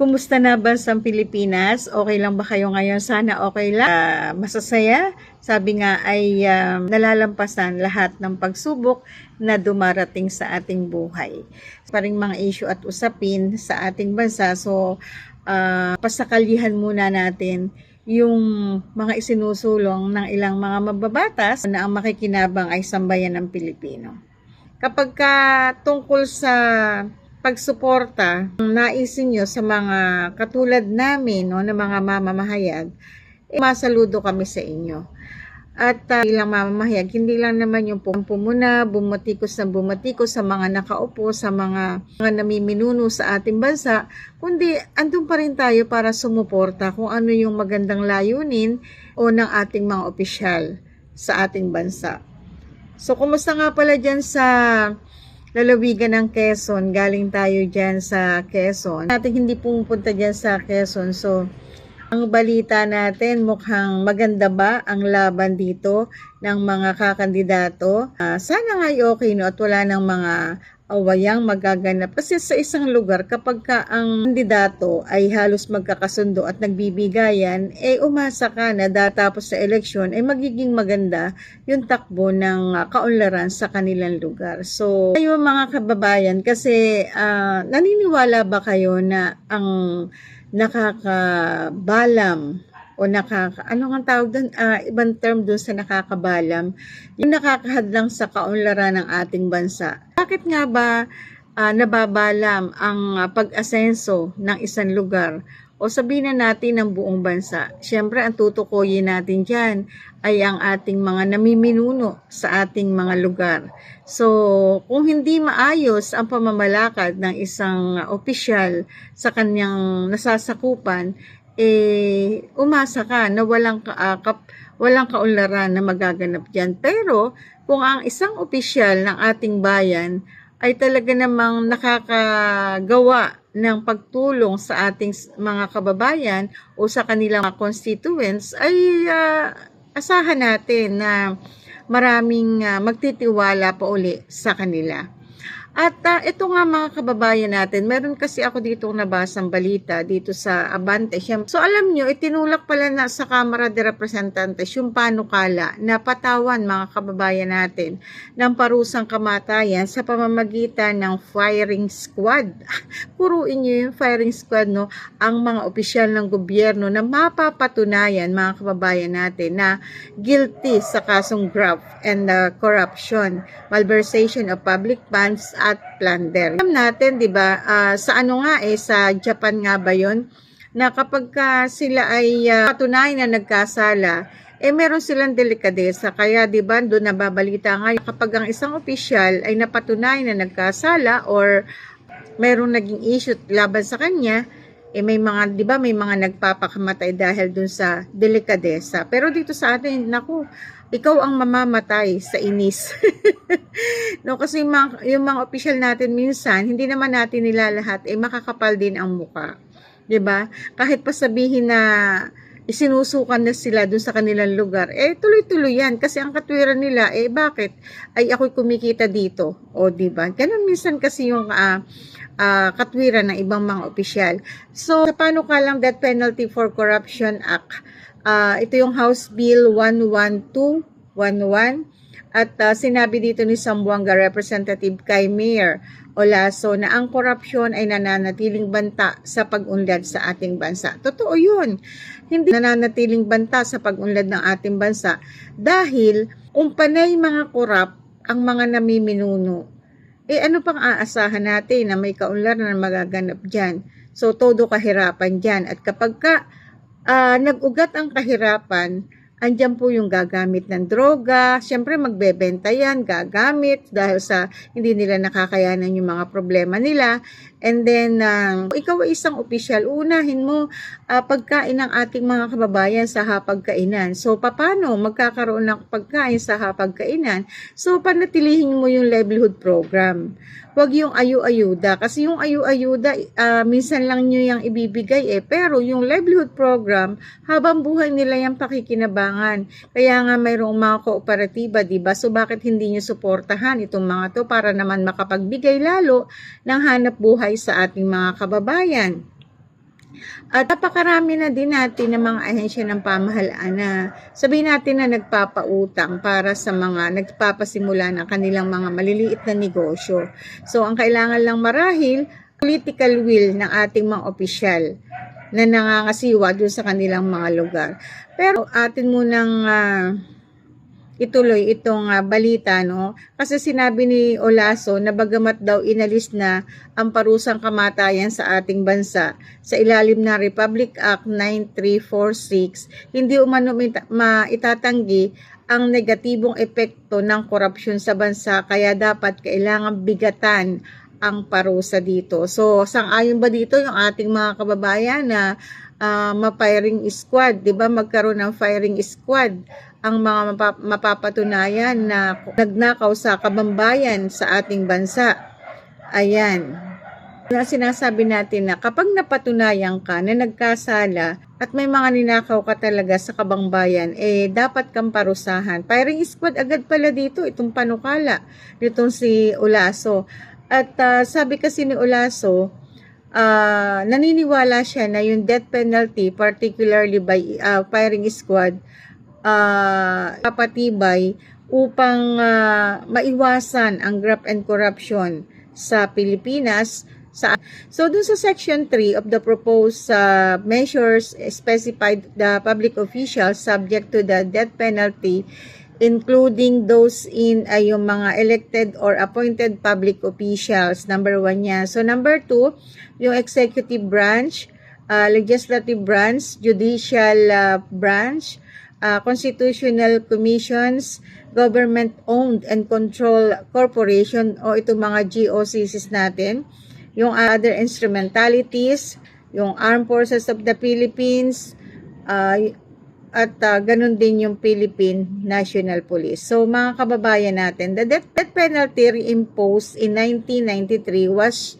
Kumusta na ba sa Pilipinas? Okay lang ba kayo ngayon? Sana okay lang. Ah, masasaya. Sabi nga ay um, nalalampasan lahat ng pagsubok na dumarating sa ating buhay. Paring mga issue at usapin sa ating bansa. So, ah, pasakalihan muna natin yung mga isinusulong ng ilang mga mababatas na ang makikinabang ay sambayan ng Pilipino. Kapag ka tungkol sa pagsuporta, naisin nyo sa mga katulad namin, no, na mga mamamahayag, eh, masaludo kami sa inyo. At uh, bilang mamamahayag, hindi lang naman yung pumuna, bumatikos na bumatikos sa mga nakaupo, sa mga, mga namiminuno sa ating bansa, kundi andun pa rin tayo para sumuporta kung ano yung magandang layunin o ng ating mga opisyal sa ating bansa. So, kumusta nga pala dyan sa lalawigan ng Quezon? Galing tayo dyan sa Quezon. Natin hindi pumupunta dyan sa Quezon. So, ang balita natin, mukhang maganda ba ang laban dito ng mga kakandidato? Ah, sana nga ay okay no at wala ng mga awayang magaganap. Kasi sa isang lugar, kapag ka ang kandidato ay halos magkakasundo at nagbibigayan, eh umasa ka na datapos sa eleksyon, ay magiging maganda yung takbo ng ah, kaunlaran sa kanilang lugar. So, kayo mga kababayan, kasi ah, naniniwala ba kayo na ang nakakabalam o nakaka ano nga tawag doon Ah, ibang term doon sa nakakabalam. Yung nakakahadlang sa kaunlaran ng ating bansa. Bakit nga ba ah, nababalam ang ah, pag-asenso ng isang lugar? O sabihin na natin ng buong bansa. Syempre ang tutukoyin natin dyan ay ang ating mga namiminuno sa ating mga lugar. So, kung hindi maayos ang pamamalakad ng isang opisyal sa kanyang nasasakupan, eh, umasa ka na walang kaakap, walang kaunlaran na magaganap dyan. Pero, kung ang isang opisyal ng ating bayan ay talaga namang nakakagawa ng pagtulong sa ating mga kababayan o sa kanilang mga constituents, ay ah, asahan natin na maraming ah, magtitiwala pa uli sa kanila. At ah, ito nga mga kababayan natin, meron kasi ako dito nabasang balita dito sa Abante. So alam nyo, itinulak pala na sa Kamara de Representantes yung panukala na patawan mga kababayan natin ng parusang kamatayan sa pamamagitan ng firing squad. Puruin nyo yung firing squad, no? Ang mga opisyal ng gobyerno na mapapatunayan mga kababayan natin na guilty sa kasong graft and uh, corruption, malversation of public funds at plunder. Alam natin, 'di ba, ah, sa ano nga eh sa Japan nga ba 'yon? Na kapag ka sila ay uh, na nagkasala, eh meron silang delikadesa. Kaya 'di ba, doon nababalita nga kapag ang isang opisyal ay napatunay na nagkasala or merong naging issue laban sa kanya, eh may mga, 'di ba, may mga nagpapakamatay dahil dun sa delikadesa. Pero dito sa atin, naku, ikaw ang mamamatay sa inis. no, kasi yung mga, yung mga opisyal natin minsan, hindi naman natin nila lahat, eh makakapal din ang muka. 'Di ba? Kahit pa sabihin na isinusukan na sila dun sa kanilang lugar, eh tuloy-tuloy yan. Kasi ang katwiran nila, eh bakit? Ay ako'y kumikita dito. O di ba? Ganun minsan kasi yung uh, uh, katwiran ng ibang mga opisyal. So, sa panukalang Death Penalty for Corruption Act, uh, ito yung House Bill 11211 at uh, sinabi dito ni Sambuanga Representative kay Mayor Olaso na ang korupsyon ay nananatiling banta sa pag-unlad sa ating bansa. Totoo yun. Hindi nananatiling banta sa pag-unlad ng ating bansa dahil kung panay mga korap ang mga namiminuno, eh ano pang aasahan natin na may kaunlad na magaganap dyan? So, todo kahirapan dyan. At kapag ka uh, nag-ugat ang kahirapan, andyan po yung gagamit ng droga. Siyempre, magbebenta yan, gagamit dahil sa hindi nila nakakayanan yung mga problema nila. And then, uh, ikaw ay isang opisyal, unahin mo uh, pagkain ng ating mga kababayan sa hapagkainan. So, paano magkakaroon ng pagkain sa hapagkainan? So, panatilihin mo yung livelihood program. Huwag yung ayu-ayuda. Kasi yung ayu-ayuda, uh, minsan lang nyo yung ibibigay eh. Pero yung livelihood program, habang buhay nila yung pakikinabangan. Kaya nga mayroong mga kooperatiba, di ba? So, bakit hindi nyo suportahan itong mga to para naman makapagbigay lalo ng hanap buhay sa ating mga kababayan? At napakarami na din natin ng mga ahensya ng pamahalaan na sabihin natin na nagpapautang para sa mga nagpapasimula ng kanilang mga maliliit na negosyo. So, ang kailangan lang marahil, political will ng ating mga opisyal na nangangasiwa doon sa kanilang mga lugar. Pero atin munang ah, ituloy itong ah, balita no kasi sinabi ni Olaso na bagamat daw inalis na ang parusang kamatayan sa ating bansa sa ilalim ng Republic Act 9346 hindi umano maitatanggi ang negatibong epekto ng korupsyon sa bansa kaya dapat kailangan bigatan ang parusa dito. So, sang-ayon ba dito yung ating mga kababayan na ah, ma-firing squad, 'di ba? Magkaroon ng firing squad ang mga mapa- mapapatunayan na nagnakaw sa kabambayan sa ating bansa. Ayan. Na sinasabi natin na kapag napatunayan ka na nagkasala at may mga ninakaw ka talaga sa kabangbayan, eh dapat kang parusahan. Firing squad agad pala dito, itong panukala, nitong si Ulaso. At ah, sabi kasi ni Ulaso, ah, naniniwala siya na yung death penalty, particularly by ah, firing squad, ah, kapatibay upang ah, maiwasan ang graft and corruption sa Pilipinas. Sa, so, dun sa Section 3 of the proposed ah, measures specified the public officials subject to the death penalty including those in ay yung mga elected or appointed public officials. Number one yan. So, number two, yung executive branch, uh, legislative branch, judicial uh, branch, uh, constitutional commissions, government-owned and control corporation o itong mga GOCCs natin, yung other instrumentalities, yung Armed Forces of the Philippines, uh, at uh, ganun din yung Philippine National Police. So mga kababayan natin, the death, penalty reimposed in 1993 was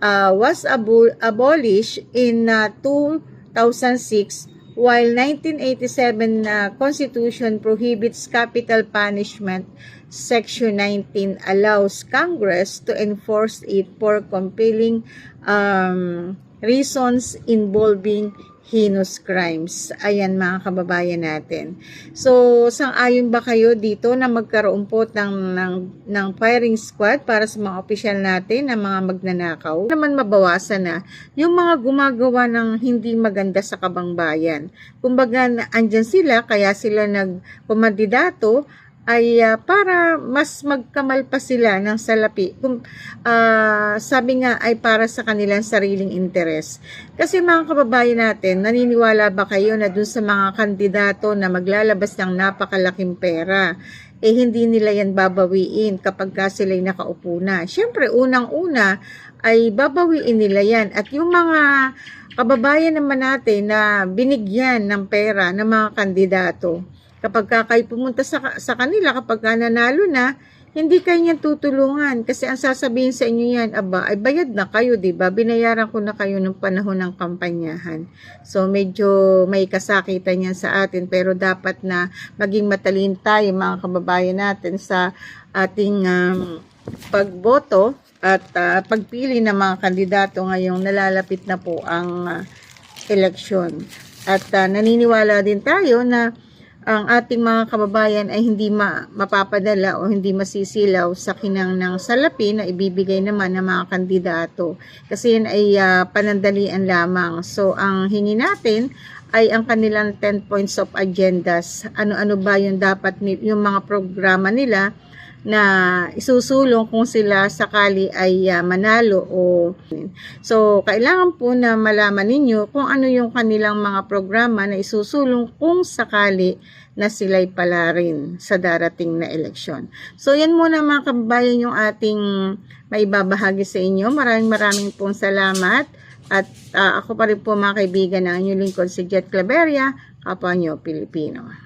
uh, was abo- abolished in uh, 2006 while 1987 uh, Constitution prohibits capital punishment Section 19 allows Congress to enforce it for compelling um, reasons involving heinous crimes. Ayan mga kababayan natin. So, sang-ayon ba kayo dito na magkaroon po ng, ng, ng firing squad para sa mga opisyal natin na mga magnanakaw? Naman mabawasan na yung mga gumagawa ng hindi maganda sa kabangbayan. Kumbaga, andyan sila, kaya sila nagpumandidato ay ah, para mas magkamal pa sila ng salapi. Kung, ah, sabi nga ay para sa kanilang sariling interes. Kasi mga kababayan natin, naniniwala ba kayo na dun sa mga kandidato na maglalabas ng napakalaking pera, eh hindi nila yan babawiin kapag ka sila'y nakaupo na. Siyempre, unang-una ay babawiin nila yan. At yung mga kababayan naman natin na binigyan ng pera ng mga kandidato, kapag ka kayo pumunta sa, sa kanila, kapag ka nanalo na, hindi kayo niyan tutulungan. Kasi ang sasabihin sa inyo yan, aba, ay bayad na kayo, di ba? Binayaran ko na kayo ng panahon ng kampanyahan. So, medyo may kasakitan yan sa atin. Pero dapat na maging matalin tayo, mga kababayan natin, sa ating um, pagboto at ah, pagpili ng mga kandidato ngayong nalalapit na po ang ah, eleksyon. At ah, naniniwala din tayo na ang ating mga kababayan ay hindi ma- mapapadala o hindi masisilaw sa kinang ng salapi na ibibigay naman ng mga kandidato. Kasi yan ay ah, panandalian lamang. So, ang hingi natin ay ang kanilang 10 points of agendas. Ano-ano ba yung dapat, yung mga programa nila na isusulong kung sila sakali ay ah, manalo o so kailangan po na malaman ninyo kung ano yung kanilang mga programa na isusulong kung sakali na sila'y pala rin sa darating na eleksyon. So yan muna mga kababayan yung ating maibabahagi sa inyo. Maraming maraming pong salamat at ah, ako pa rin po mga kaibigan ng inyong lingkod si Jet Claveria, kapwa nyo Pilipino.